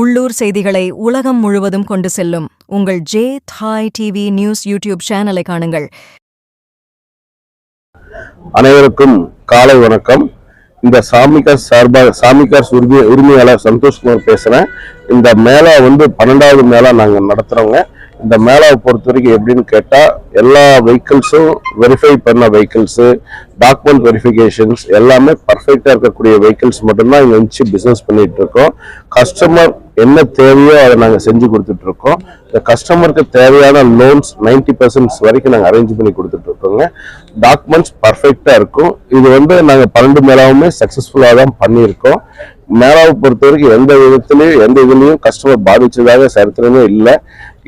உள்ளூர் செய்திகளை உலகம் முழுவதும் கொண்டு செல்லும் உங்கள் ஜே தாய் டிவி நியூஸ் யூடியூப் சேனலை காணுங்கள். அனைவருக்கும் காலை வணக்கம். இந்த சாமிகார் சார்பாக சாமிகார் உரிமை உரிமையாளர் சந்தோஷ்குமார் பேசுகிறேன் இந்த மேளா வந்து பன்னெண்டாவது மேளா நாங்கள் நடத்துகிறோங்க இந்த மேளாவை பொறுத்த வரைக்கும் எப்படின்னு கேட்டால் எல்லா வெஹிக்கிள்ஸும் வெரிஃபை பண்ண வெஹிக்கிள்ஸு டாக்குமெண்ட் வெரிஃபிகேஷன்ஸ் எல்லாமே பர்ஃபெக்டாக இருக்கக்கூடிய வெஹிக்கிள்ஸ் மட்டும்தான் இங்கே வச்சு பிஸ்னஸ் பண்ணிகிட்டு இருக்கோம். கஸ்டமர் என்ன தேவையோ அதை நாங்கள் செஞ்சு கொடுத்துட்டு இருக்கோம் இந்த கஸ்டமருக்கு தேவையான லோன்ஸ் நைன்டி பர்சன்ட்ஸ் வரைக்கும் நாங்கள் அரேஞ்ச் பண்ணி கொடுத்துட்டு இருக்கோங்க டாக்குமெண்ட்ஸ் பர்ஃபெக்டாக இருக்கும். இது வந்து நாங்கள் பன்னெண்டு மேலாவுமே சக்ஸஸ்ஃபுல்லாக தான் பண்ணியிருக்கோம். மேலாவை பொறுத்த வரைக்கும் எந்த விதத்திலையும் எந்த இதுலையும் கஸ்டமர் பாதிச்சதாக சரித்திரமே இல்லை.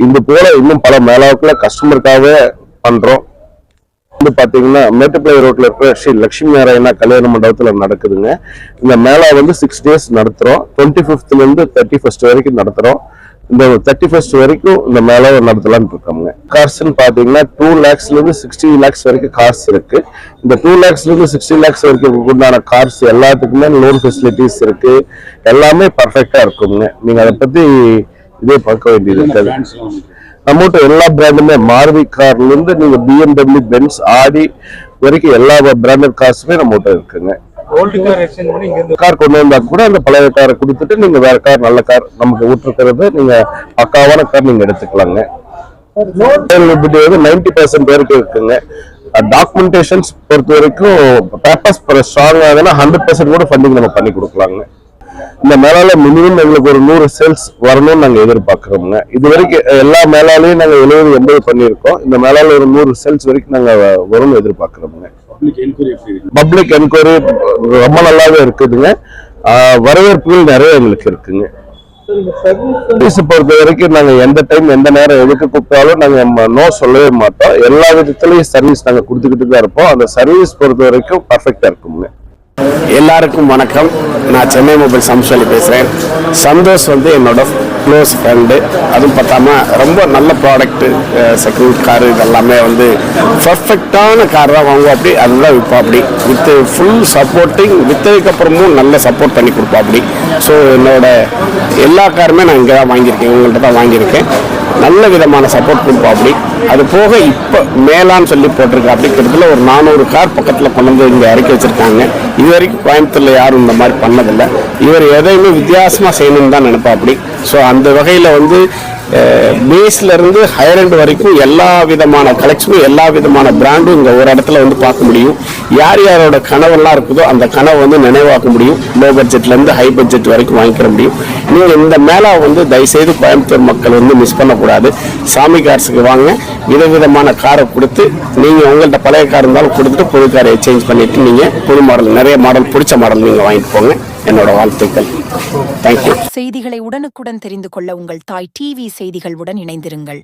இது போல இன்னும் பல மேலாவுக்குள்ள கஸ்டமருக்காகவே பண்ணுறோம் வந்து பாத்தீங்கன்னா மேட்டுப்பாளைய ரோட்ல இருக்கிற ஸ்ரீ லட்சுமி நாராயணா கல்யாண மண்டபத்துல நடக்குதுங்க. இந்த மேளா வந்து சிக்ஸ் டேஸ் நடத்துறோம். டுவெண்ட்டி ஃபிஃப்த்ல இருந்து தேர்ட்டி ஃபர்ஸ்ட் வரைக்கும் நடத்துறோம். இந்த தேர்ட்டி ஃபர்ஸ்ட் வரைக்கும் இந்த மேளாவை நடத்தலாம்னு இருக்கோங்க கார்ஸ்ன்னு பாத்தீங்கன்னா டூ லேக்ஸ்ல இருந்து சிக்ஸ்டி லேக்ஸ் வரைக்கும் கார்ஸ் இருக்கு. இந்த டூ லேக்ஸ்ல இருந்து சிக்ஸ்டி லேக்ஸ் வரைக்கும் உண்டான கார்ஸ் எல்லாத்துக்குமே லோன் ஃபெசிலிட்டிஸ் இருக்கு. எல்லாமே பர்ஃபெக்டா இருக்குங்க. நீங்க அதை பத்தி இதே பார்க்க வேண்டியது இருக்காது. நம்மகிட்ட எல்லா பிராண்டுமே மாருதி கார்ல இருந்து நீங்க பிஎம்டபிள்யூ பென்ஸ் ஆடி வரைக்கும் எல்லா பிராண்டட் கார்ஸுமே நம்மகிட்ட இருக்குங்க. கார் கொண்டு வந்தா கூட அந்த பழைய காரை கொடுத்துட்டு நீங்க வேற கார் நல்ல கார் நமக்கு விட்டுருக்கிறது நீங்க பக்காவான கார் நீங்க எடுத்துக்கலாங்க. வந்து நைன்டி பர்சன்ட் வரைக்கும் இருக்குங்க. டாக்குமெண்டேஷன்ஸ் பொறுத்த வரைக்கும் பேப்பர்ஸ் ஸ்ட்ராங் ஆகுதுன்னா ஹண்ட்ரட் பர்சன்ட் கூட ஃபண்டிங் நம்ம பண்ணி கொடுக்கலாங்க. இந்த மேலால மினிமம் எங்களுக்கு ஒரு நூறு சேல்ஸ் வரணும்னு நாங்க எதிர்பார்க்கிறோம்ங்க. இது வரைக்கும் எல்லா மேலாலையும் நாங்க எழுபது எண்பது பண்ணியிருக்கோம். இந்த மேலால ஒரு நூறு சேல்ஸ் வரைக்கும் நாங்க வரும்னு எதிர்பார்க்கிறோம்ங்க. பப்ளிக் என்கொயரி ரொம்ப நல்லாவே இருக்குதுங்க. வரவேற்புகள் நிறைய எங்களுக்கு இருக்குங்க. சர்வீஸ் பொறுத்த வரைக்கும் நாங்க எந்த டைம் எந்த நேரம் எதுக்கு கூப்பிட்டாலும் நாங்க நோ சொல்லவே மாட்டோம். எல்லா விதத்துலயும் சர்வீஸ் நாங்க கொடுத்துக்கிட்டு தான் இருப்போம். அந்த சர்வீஸ் பொறுத்த வரைக்கும் பர்ஃபெக்டா இருக்குங்க எல்லாருக்கும் வணக்கம். நான் சென்னை மொபைல் சம்சாலி பேசுகிறேன் சந்தோஷ் வந்து என்னோட க்ளோஸ் ஃப்ரெண்டு அதுவும் பார்த்தாம ரொம்ப நல்ல ப்ராடக்ட்டு செகண்ட் காரு இதெல்லாமே வந்து பர்ஃபெக்டான கார் தான் வாங்குவோம். அப்படி அதுதான் விற்போம் அப்படி. வித் ஃபுல் சப்போர்ட்டிங் விற்றதுக்கப்புறமும் நல்ல சப்போர்ட் பண்ணி கொடுப்போம் அப்படி. ஸோ என்னோட எல்லா காருமே நான் இங்கே தான் வாங்கியிருக்கேன். உங்கள்கிட்ட தான் வாங்கியிருக்கேன். நல்ல விதமான சப்போர்ட் கொடுப்போம் அப்படி. அது போக இப்போ மேலான்னு சொல்லி போட்டிருக்கு அப்படி. கிட்டத்தட்ட ஒரு நானூறு கார் பக்கத்தில் கொண்டு வந்து இங்கே இறக்கி வச்சுருக்காங்க. இது வரைக்கும் கோயம்புத்தூரில் யாரும் இந்த மாதிரி பண்ணதில்லை. இவர் எதையுமே வித்தியாசமாக செய்யணும்னு தான் நினைப்பா அப்படி. ஸோ அந்த வகையில் வந்து பேஸ்லேருந்து ஹையர் எண்ட் வரைக்கும் எல்லா விதமான கலெக்ஷனும் எல்லா விதமான பிராண்டும் இங்கே ஒரு இடத்துல வந்து பார்க்க முடியும். யார் யாரோட கனவெல்லாம் இருக்குதோ அந்த கனவை வந்து நினைவாக்க முடியும். லோ பட்ஜெட்லேருந்து ஹை பட்ஜெட் வரைக்கும் வாங்கிக்கிற முடியும். நீங்கள் இந்த மேலே வந்து தயவுசெய்து கோயம்புத்தூர் மக்கள் வந்து மிஸ் பண்ணக்கூடாது. சாமி கார்ஸுக்கு வாங்க. விதவிதமான காரை கொடுத்து நீங்கள் உங்கள்கிட்ட பழைய கார் இருந்தாலும் கொடுத்துட்டு புது காரை எக்ஸ்சேஞ்ச் பண்ணிவிட்டு நீங்கள் புது மாடல் நிறைய மாடல் பிடிச்ச மாடல் நீங்கள் வாங்கிட்டு போங்க. என்னோட வாழ்த்துக்கள். செய்திகளை உடனுக்குடன் தெரிந்து கொள்ள உங்கள் தாய் டிவி செய்திகளுடன் இணைந்திருங்கள்.